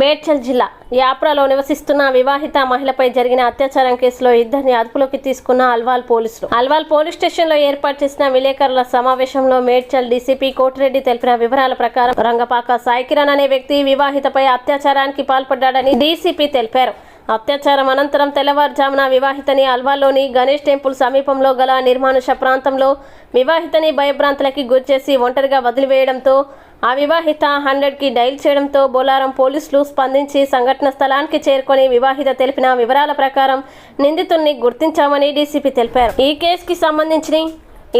మేడ్చల్ జిల్లా యాప్రాలో నివసిస్తున్న వివాహిత మహిళపై జరిగిన అత్యాచారం కేసులో ఇద్దరిని అదుపులోకి తీసుకున్న అల్వాల్ పోలీసులు. అల్వాల్ పోలీస్ స్టేషన్లో ఏర్పాటు చేసిన విలేకరుల సమావేశంలో మేడ్చల్ డీసీపీ కోటిరెడ్డి తెలిపిన వివరాల ప్రకారం రంగపాక సాయికిరణ్ అనే వ్యక్తి వివాహితపై అత్యాచారానికి పాల్పడ్డాడని డీసీపీ తెలిపారు. అత్యాచారం అనంతరం తెల్లవారుజామున వివాహితని అల్వాల్లోని గణేష్ టెంపుల్ సమీపంలో గల నిర్మానుష ప్రాంతంలో వివాహితని భయభ్రాంతులకి గురిచేసి ఒంటరిగా వదిలివేయడంతో అవివాహిత హండ్రెడ్కి డైల్ చేయడంతో బోలారం పోలీసులు స్పందించి సంఘటన స్థలానికి చేరుకొని వివాహిత తెలిపిన వివరాల ప్రకారం నిందితుల్ని గుర్తించామని డీసీపీ తెలిపారు. ఈ కేసుకి సంబంధించి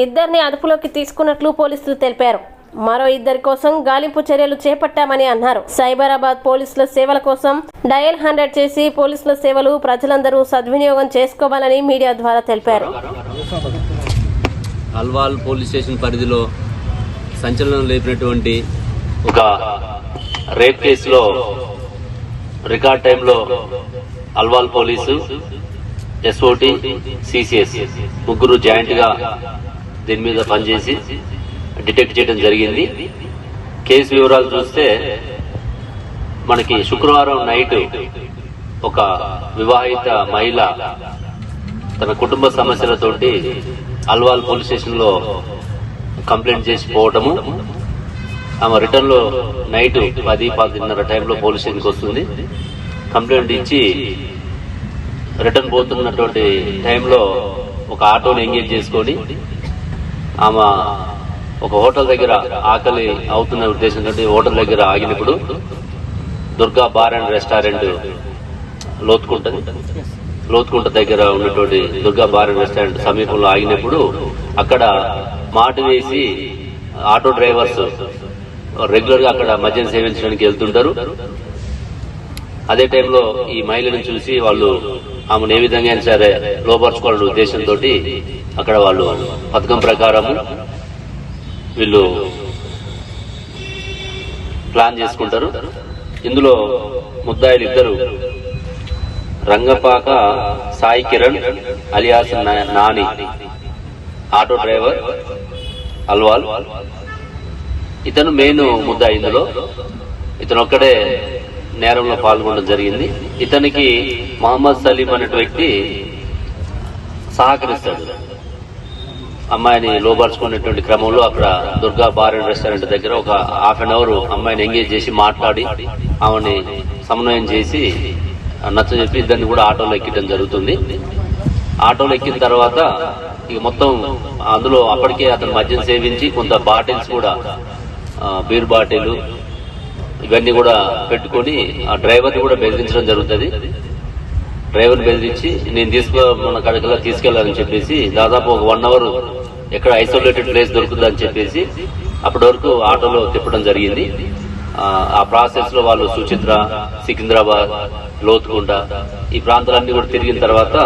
ఇద్దరిని అదుపులోకి తీసుకున్నట్లు పోలీసులు తెలిపారు. మరో ఇద్దరి కోసం గాలింపు చర్యలు చేపట్టామని అన్నారు. సైబరాబాద్ పోలీసుల సేవల కోసం డయల్ హండ్రెడ్ చేసి పోలీసుల సేవలు ప్రజలందరూ సద్వినియోగం చేసుకోవాలని మీడియా ద్వారా తెలిపారు. అల్వాల్ పోలీస్ స్టేషన్ పరిధిలో సంచలనం లేపినటువంటి ఒక రేప్ కేసులో రికార్డ్ టైంలో అల్వాల్ పోలీసు ఎస్ఓటి సిసిఎస్ ముగ్గురు జాయింట్గా దీని మీద పనిచేసి డిటెక్ట్ చేయడం జరిగింది. కేసు వివరాలు చూస్తే మనకి శుక్రవారం నైట్ ఒక వివాహిత మహిళ తన కుటుంబ సమస్యలతోటి అల్వాల్ పోలీస్ స్టేషన్లో కంప్లైంట్ చేసి పోవటము. ఆమె రిటర్న్లో నైట్ పది పదిన్నర టైంలో పోలీస్ స్టేషన్కి వస్తుంది. కంప్లైంట్ ఇచ్చి రిటర్న్ పోతున్నటువంటి టైంలో ఒక ఆటోని ఎంగేజ్ చేసుకొని ఆమె ఒక హోటల్ దగ్గర ఆకలి అవుతున్న ఉద్దేశం హోటల్ దగ్గర ఆగినప్పుడు Durga bar and restaurant Lothukunta Lothukunta దగ్గర ఉన్నటువంటి దుర్గా బార్ అండ్ రెస్టారెంట్ సమీపంలో ఆగినప్పుడు అక్కడ మాట వేసి ఆటో డ్రైవర్స్ రెగ్యులర్గా అక్కడ మద్యం సేవించడానికి వెళ్తుంటారు. అదే టైంలో ఈ మహిళను చూసి వాళ్ళు ఆమెను ఏ విధంగా అయినా సరే లోపరుచుకోవాలనే ఉద్దేశంతో అక్కడ వాళ్ళు పథకం ప్రకారం వీళ్ళు ప్లాన్ చేసుకుంటారు. ఇందులో ముద్దాయిలు ఇద్దరు. Rangapaka Sai Kiran alias Nani. Auto driver Alwal. ఇతను మెయిన్ ముద్ద ఇందులో ఇతను ఒక్కడే నేరంలో పాల్గొనడం జరిగింది. ఇతనికి మహమ్మద్ సలీం అనే వ్యక్తి సహకరిస్తాడు. అమ్మాయిని లోపరుచుకునేటువంటి క్రమంలో అక్కడ దుర్గా బార్ అండ్ రెస్టారెంట్ దగ్గర ఒక హాఫ్ అన్ అవర్ అమ్మాయిని ఎంగేజ్ చేసి మాట్లాడి ఆమెని సమన్వయం చేసి నచ్చ చెప్పి ఇద్దరిని కూడా ఆటోలో ఎక్కడం జరుగుతుంది. ఆటోలో ఎక్కిన తర్వాత ఇక మొత్తం అందులో అప్పటికే అతను మద్యం సేవించి కొంత బాటిల్స్ కూడా బీర్ బాటిల్ ఇవన్నీ కూడా పెట్టుకొని ఆ డ్రైవర్ని కూడా బెదిరించడం జరుగుతుంది. డ్రైవర్ బెదిరించి నేను తీసుకో మన కడకలా తీసుకెళ్ళాలని చెప్పేసి దాదాపు ఒక వన్ అవర్ ఎక్కడ ఐసోలేటెడ్ ప్లేస్ దొరుకుతుందని చెప్పేసి అప్పటి వరకు ఆటోలో తిప్పడం జరిగింది. ఆ, ఆ ప్రాసెస్లో వాళ్ళు సుచిత్ర సికింద్రాబాద్ లోతుకుంట ఈ ప్రాంతాలన్నీ కూడా తిరిగిన తర్వాత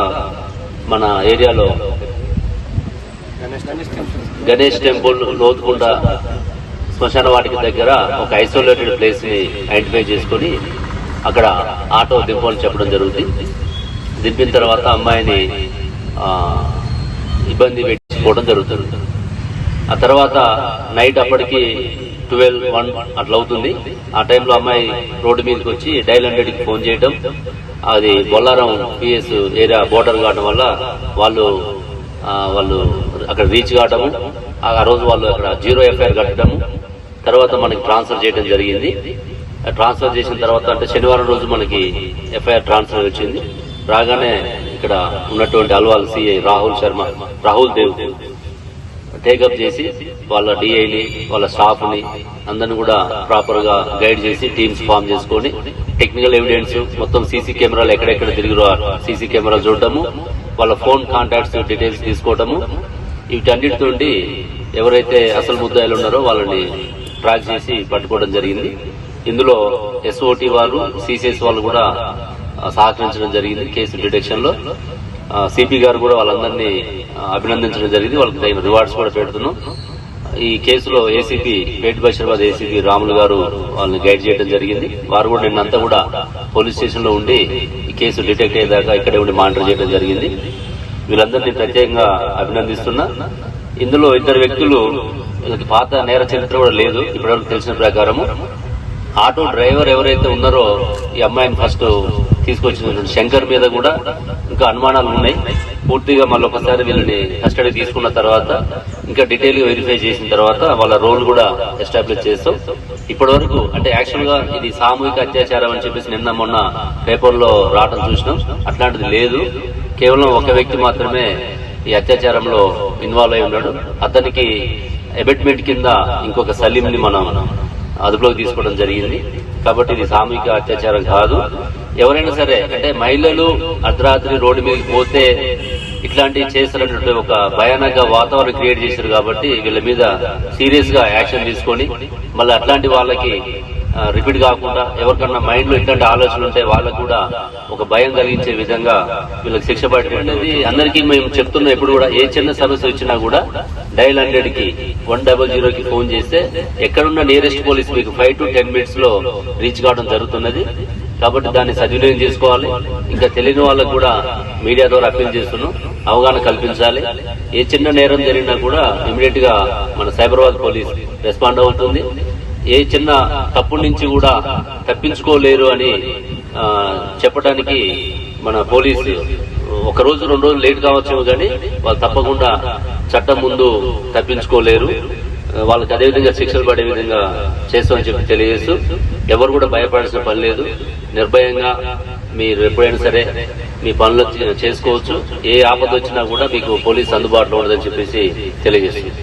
మన ఏరియాలో గణేష్ టెంపుల్. లోతుకుండ శ్మశాన వాటికి దగ్గర ఒక ఐసోలేటెడ్ ప్లేస్ని ఐడెంటిఫై చేసుకొని అక్కడ ఆటో దింపాలని చెప్పడం జరుగుతుంది. దింపిన తర్వాత అమ్మాయిని ఇబ్బంది పెట్టుకోవడం జరుగుతుంది. ఆ తర్వాత నైట్ అప్పటికి ట్వెల్వ్ వన్ అట్లా అవుతుంది. ఆ టైంలో అమ్మాయి రోడ్డు మీదకి వచ్చి డైల్ హండ్రెడ్కి ఫోన్ చేయడం అది బొల్లారం పిఎస్ ఏరియా బోర్డర్ కావడం వల్ల వాళ్ళు వాళ్ళు అక్కడ రీచ్ కావడము ఆ రోజు వాళ్ళు అక్కడ జీరో ఎఫ్ఐఆర్ కట్టడము తర్వాత మనకి ట్రాన్స్ఫర్ చేయడం జరిగింది. ట్రాన్స్ఫర్ చేసిన తర్వాత అంటే శనివారం రోజు మనకి ఎఫ్ఐఆర్ ట్రాన్స్ఫర్ వచ్చింది. రాగానే ఇక్కడ ఉన్నటువంటి Alwal CI Rahul Sharma Rahul Dev take up చేసి వాళ్ళ డిఐని వాళ్ళ స్టాఫ్ని అందరిని కూడా ప్రాపర్గా గైడ్ చేసి టీమ్స్ ఫామ్ చేసుకొని టెక్నికల్ ఎవిడెన్స్ మొత్తం సీసీ కెమెరాలు ఎక్కడెక్కడ తిరిగిరో సీసీ కెమెరాలు చూడటము. వాళ్ళ ఫోన్ కాంటాక్ట్స్ డీటెయిల్స్ తీసుకోవటము. వీటన్నిటితోండి ఎవరైతే అసలు ముద్దాయిలు ఉన్నారో వాళ్ళని ట్రాక్ చేసి పట్టుకోవడం జరిగింది. ఇందులో ఎస్ఓటి వాళ్ళు సిసిఎస్ వాళ్ళు కూడా సహకరించడం జరిగింది కేసు డిటెక్షన్లో సిపి గారు కూడా వాళ్ళందరినీ అభినందించడం జరిగింది. వాళ్ళకి తగిన రివార్డ్స్ కూడా పెడుతున్నాం. ఈ కేసులో ఏసీపీ పేట్ బషీరాబాద్ ఏసీపీ రాములు గారు వాళ్ళని గైడ్ చేయడం జరిగింది. వారు కూడా నిన్నంతా కూడా పోలీస్ స్టేషన్లో ఉండి కేసు డిటెక్ట్ అయ్యేదాకా ఇక్కడే ఉండి మానిటర్ చేయడం జరిగింది. వీళ్ళందరినీ ప్రత్యేకంగా అభినందిస్తున్నా. ఇందులో ఇద్దరు వ్యక్తులు వీళ్ళకి పాత నేర చరిత్ర కూడా లేదు ఇప్పటివరకు తెలిసిన ప్రకారము. ఆటో డ్రైవర్ ఎవరైతే ఉన్నారో ఈ అమ్మాయిని ఫస్ట్ తీసుకొచ్చినటువంటి శంకర్ మీద కూడా ఇంకా అనుమానాలు ఉన్నాయి. పూర్తిగా మళ్ళీ ఒకసారి వీళ్ళని కస్టడీ తీసుకున్న తర్వాత ఇంకా డీటెయిల్గా వెరిఫై చేసిన తర్వాత వాళ్ళ రోల్ కూడా ఎస్టాబ్లిష్ చేస్తాం. ఇప్పటి వరకు అంటే యాక్చువల్గా ఇది సామూహిక అత్యాచారం అని చెప్పేసి నిన్న మొన్న పేపర్లో రావడం చూసినాం. అట్లాంటిది లేదు. కేవలం ఒక వ్యక్తి మాత్రమే ఈ అత్యాచారంలో ఇన్వాల్వ్ అయి ఉన్నాడు. అతనికి అబెట్మెంట్ కింద ఇంకొక సలీంని మనం అదుపులోకి తీసుకోవడం జరిగింది. కాబట్టి ఇది సామూహిక అత్యాచారం కాదు. ఎవరైనా సరే అంటే మహిళలు అర్ధరాత్రి రోడ్డు మీదకి పోతే ఇట్లాంటివి చేస్తున్నటువంటి ఒక భయానక వాతావరణం క్రియేట్ చేశారు కాబట్టి వీళ్ళ మీద సీరియస్గా యాక్షన్ తీసుకొని మళ్ళీ అట్లాంటి వాళ్ళకి రిపీట్ కాకుండా ఎవరికన్నా మైండ్లో ఇట్లాంటి ఆలోచనలు ఉంటే వాళ్ళకు కూడా ఒక భయం కలిగించే విధంగా వీళ్ళకి శిక్ష పడేది అందరికీ మేము చెప్తున్నాం. ఎప్పుడు కూడా ఏ చిన్న సమస్య వచ్చినా కూడా డైల్ హండ్రెడ్కి వన్ డబల్ జీరో కి ఫోన్ చేస్తే ఎక్కడున్న నియరెస్ట్ పోలీస్ మీకు ఫైవ్ టు టెన్ మినిట్స్లో రీచ్ కావడం జరుగుతున్నది. కాబట్టి దాన్ని సద్వినియోగం చేసుకోవాలి. ఇంకా తెలియని వాళ్ళకు కూడా మీడియా ద్వారా అప్పీల్ చేస్తున్నాం. అవగాహన కల్పించాలి. ఏ చిన్న నేరం జరిగినా కూడా ఇమీడియట్గా మన సైబరాబాద్ పోలీస్ రెస్పాండ్ అవుతుంది. ఏ చిన్న తప్పు నుంచి కూడా తప్పించుకోలేరు అని చెప్పడానికి మన పోలీసు ఒక రోజు రెండు రోజులు లేట్ కావచ్చేమో కానీ వాళ్ళు తప్పకుండా చట్టం ముందు తప్పించుకోలేరు. వాళ్ళకి అదే విధంగా శిక్షలు పడే విధంగా చేస్తామని చెప్పి తెలియజేస్తూ ఎవరు కూడా భయపడాల్సిన పని లేదు. నిర్భయంగా మీరు ఎప్పుడైనా సరే మీ పనులు చేసుకోవచ్చు. ఏ ఆపద వచ్చినా కూడా మీకు పోలీస్ అందుబాటులో ఉండదని చెప్పేసి తెలియజేస్తుంది.